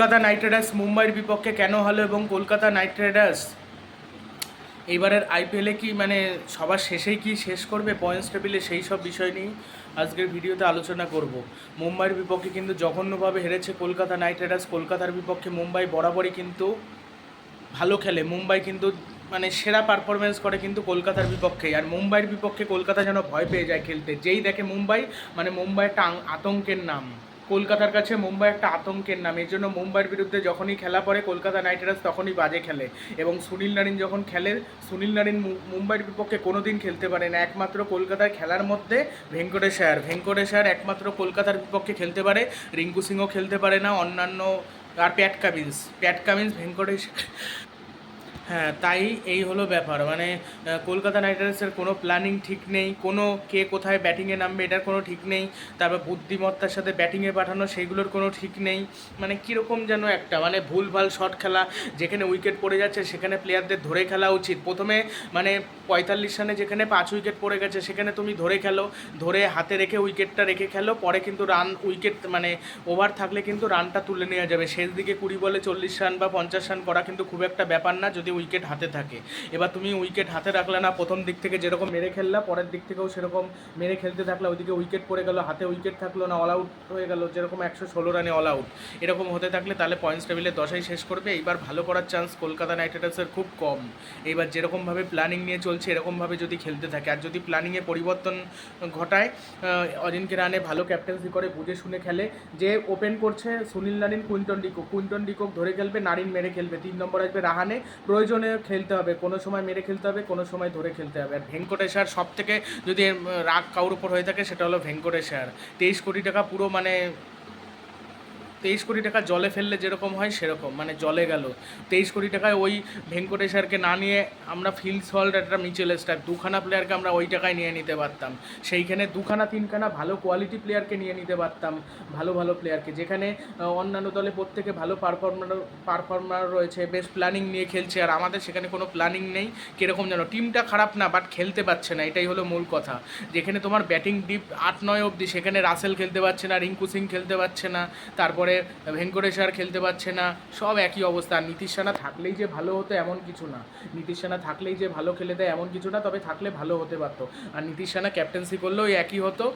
Kolkata night Riders মুম্বাইয়ের বিপক্ষে কেন হলো এবং কলকাতা নাইট রাইডার্স এইবারের আইপিএলে কি মানে সবার শেষেই কি শেষ করবে পয়েন্টস টেবিলে সেই সব বিষয় নিয়ে আজকের ভিডিওতে আলোচনা করব। মুম্বাইয়ের বিপক্ষে কিন্তু জঘন্যভাবে হেরেছে কলকাতা নাইট রাইডার্স। কলকাতার বিপক্ষে মুম্বাই বরাবরই কিন্তু ভালো খেলে। মুম্বাই কিন্তু মানে সেরা পারফরমেন্স করে কিন্তু কলকাতার বিপক্ষে আর মুম্বাইয়ের বিপক্ষে কলকাতা যেন ভয় পেয়ে যায় খেলতে। যেই দেখে মুম্বাই মানে মুম্বাই একটা আতঙ্কের নাম। কলকাতার কাছে মুম্বাই একটা আতঙ্কের নাম। এর জন্য মুম্বাইয়ের বিরুদ্ধে যখনই খেলা পড়ে, কলকাতা নাইট রাইডার্স তখনই বাজে খেলে। এবং সুনীল নারিন যখন খেলে, সুনীল নারিন মুম্বাইয়ের বিপক্ষে কোনো দিন খেলতে পারে না। একমাত্র কলকাতার খেলার মধ্যে ভেঙ্কটেশ্বর। ভেঙ্কটেশ্বর একমাত্র কলকাতার বিপক্ষে খেলতে পারে, রিঙ্কু সিংও খেলতে পারে না, অন্যান্য আর Pat Cummins Pat Cummins Venkatesh হ্যাঁ তাই এই হলো ব্যাপার। মানে কলকাতা নাইট রাইডার্সের কোনো প্ল্যানিং ঠিক নেই, কোনো কে কোথায় ব্যাটিংয়ে নামবে এটার কোনো ঠিক নেই, তারপর বুদ্ধিমত্তার সাথে ব্যাটিংয়ে পাঠানো সেইগুলোর কোনো ঠিক নেই। মানে কীরকম যেন একটা মানে ভুলভাল শট খেলা, যেখানে উইকেট পড়ে যাচ্ছে সেখানে প্লেয়ারদের ধরে খেলা উচিত। প্রথমে মানে পঁয়তাল্লিশ রানে যেখানে পাঁচ উইকেট পড়ে গেছে, সেখানে তুমি ধরে খেলো, ধরে হাতে রেখে উইকেটটা রেখে খেলো, পরে কিন্তু রান উইকেট মানে ওভার থাকলে কিন্তু রানটা তুলে নেওয়া যাবে। শেষ দিকে কুড়ি বলে চল্লিশ রান বা পঞ্চাশ রান করা কিন্তু খুব একটা ব্যাপার না, যদি উইকেট হাতে থাকে। এবার তুমি উইকেট হাতে রাখলে না, প্রথম দিক থেকে যেরকম মেরে খেললা, পরের দিক থেকেও সেরকম মেরে খেলতে থাকলে ওইদিকে উইকেট পড়ে গেল, হাতে উইকেট থাকল না অল আউট হয়ে গেল, যেরকম একশো ষোলো রানে অল আউট এরকম হতে থাকলে তাহলে পয়েন্টস টেবিলে দশাই শেষ করবে। এইবার ভালো করার চান্স কলকাতা নাইট রাইডার্সের খুব কম। এইবার যেরকমভাবে প্ল্যানিং নিয়ে চলছে, এরকমভাবে যদি খেলতে থাকে। আর যদি প্ল্যানিংয়ে পরিবর্তন ঘটায় অজিনকে রানে ভালো ক্যাপ্টেন্সি করে, বুঝে শুনে খেলে। যে ওপেন করছে, Sunil Narine, Quinton de Kock. Quinton de Kock ধরে খেলবে, নারিন মেরে খেলবে। তিন নম্বর আসবে রাহানে। প্রয়োজনে খেলতে হবে, কোনো সময় মেরে খেলতে হবে, কোনো সময় ধরে খেলতে হবে। আর ভেঙ্কটেশ্বর সব থেকে যদি রাগ কাউর উপর হয়ে থাকে, সেটা হলো ভেঙ্কটেশ্বর। তেইশ কোটি টাকা পুরো মানে তেইশ কোটি টাকা জলে ফেললে যেরকম হয় সেরকম মানে জলে গেল। তেইশ কোটি টাকায় ওই ভেঙ্কটেশ্বরকে না নিয়ে আমরা ফিল্ড সল্ট একটা মিচেল স্টার, দুখানা প্লেয়ারকে আমরা ওই টাকায় নিয়ে নিতে পারতাম। সেইখানে দুখানা, তিনখানা ভালো কোয়ালিটি প্লেয়ারকে নিয়ে নিতে পারতাম, ভালো ভালো প্লেয়ারকে যেখানে অন্যান্য দলে প্রত্যেকে ভালো পারফর্মার পারফর্মার রয়েছে, বেশ প্ল্যানিং নিয়ে খেলছে, আর আমাদের সেখানে কোনো প্ল্যানিং নেই, কীরকম যেন। টিমটা খারাপ না বাট খেলতে পারছে না, এটাই হলো মূল কথা। যেখানে তোমার ব্যাটিং ডিপ আট, নয় অবধি, সেখানে রাসেল খেলতে পারছে না, রিঙ্কু সিং খেলতে পারছে না, তারপরে ভেঙ্কটেশ্বর খেলতে পারছে না, সব একই অবস্থা। নীতিশ সেনা থাকলেই যে ভালো হতো এমন কিছু না। নীতিশ সেনা থাকলেই যে ভালো খেলে দেয় এমন কিছু না, তবে থাকলে ভালো হতে পারতো। আর নীতিশ সেনা ক্যাপ্টেন্সি করলেও একই হতো।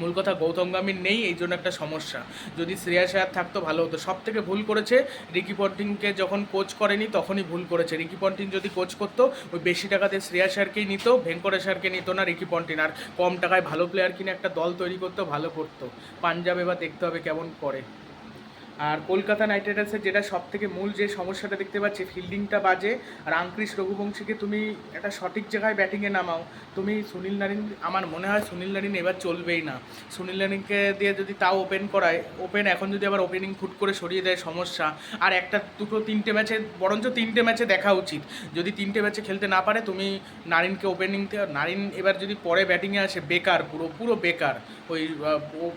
মূল কথা গৌতম গাম্ভীর নেই, এই জন্য একটা সমস্যা। যদি শ্রেয়া সায়ার থাকতো, ভালো হতো। সব থেকে ভুল করেছে রিকি পন্টিংকে যখন কোচ করেনি, তখনই ভুল করেছে। রিকি পন্টিং যদি কোচ করতো, ওই বেশি টাকাতে শ্রেয়া আয়ারকেই নিত ভেঙ্কটেশ্বরকে নিত না রিকি পন্টিং। আর কম টাকায় ভালো প্লেয়ার কিনে একটা দল তৈরি করতো, ভালো করতো। পাঞ্জাব এবার দেখতে হবে কেমন করে। আর কলকাতা নাইট রাইডার্সের যেটা সব থেকে মূল যে সমস্যাটা দেখতে পাচ্ছি, ফিল্ডিংটা বাজে। আর আঙ্ক্রিস রঘুবংশীকে তুমি একটা সঠিক জায়গায় ব্যাটিংয়ে নামাও। তুমি সুনীল নারিন, আমার মনে হয় সুনীল নারিন এবার চলবেই না। সুনীল নারিনকে দিয়ে যদি তাও ওপেন করায় ওপেন এখন যদি আবার ওপেনিং ফুট করে সরিয়ে দেয়, সমস্যা। আর একটা দুটো তিনটে ম্যাচে বরঞ্চ তিনটে ম্যাচে দেখা উচিত। যদি তিনটে ম্যাচে খেলতে না পারে, তুমি নারিনকে ওপেনিং নারিন এবার যদি পরে ব্যাটিংয়ে আসে, বেকার পুরো পুরো বেকার। ওই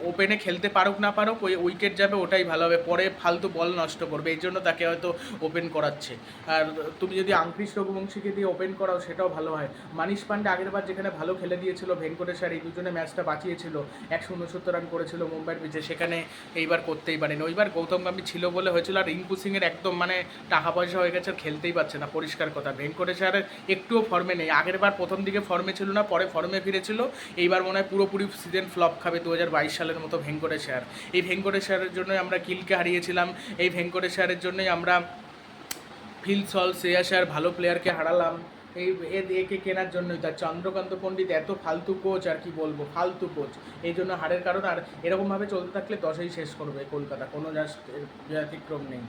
ওপেনে খেলতে পারুক না পারুক, ওই উইকেট যাবে, ওটাই ভালো হবে। পরে ফালতু বল নষ্ট করবে, এই জন্য তাকে হয়তো ওপেন করাচ্ছে। আর তুমি যদি আঙ্ক্রিস রঘুবংশীকে দিয়ে ওপেন করাও, সেটাও ভালো হয়। মানিশ পান্ডে আগের বার যেখানে ভালো খেলে দিয়েছিল ভেঙ্কটেশ্বর, এই দুজনে ম্যাচটা বাঁচিয়েছিল। একশো উনসত্তর রান করেছিল মুম্বাইয়ের পিছে সেখানে এইবার করতেই পারেনি। ওইবার গৌতম গাম্ভীর ছিল বলে হয়েছিল, আর রিঙ্কু সিংয়ের একদম মানে টাকা পয়সা হয়ে গেছে, আর খেলতেই পারছে না, পরিষ্কার কথা। ভেঙ্কটেশ্বরের একটুও ফর্মে নেই। আগের বার প্রথম দিকে ফর্মে ছিল না, পরে ফর্মে ফিরেছিল। এইবার মনে হয় পুরোপুরি সিজন ফ্লপ খাবে দু হাজার বাইশ সালের মতো ভেঙ্কটেশ্বর। এই ভেঙ্কটেশ্বরের জন্যই আমরা কিলকে হারিয়েছিলাম এই ভেঙ্কটেশ্বরের জন্যই আমরা ফিল সল শ্রেয়া স্যার ভালো প্লেয়ারকে হারালাম। এই একে কেনার জন্যই। তার চন্দ্রকান্ত পণ্ডিত এত ফালতু কোচ আর কি বলব? ফালতু কোচ এই জন্য হারের কারণ, আর এরকমভাবে চলতে থাকলে দশেই শেষ করবে কলকাতা। কোনো জাস্ট ব্যতিক্রম নেই।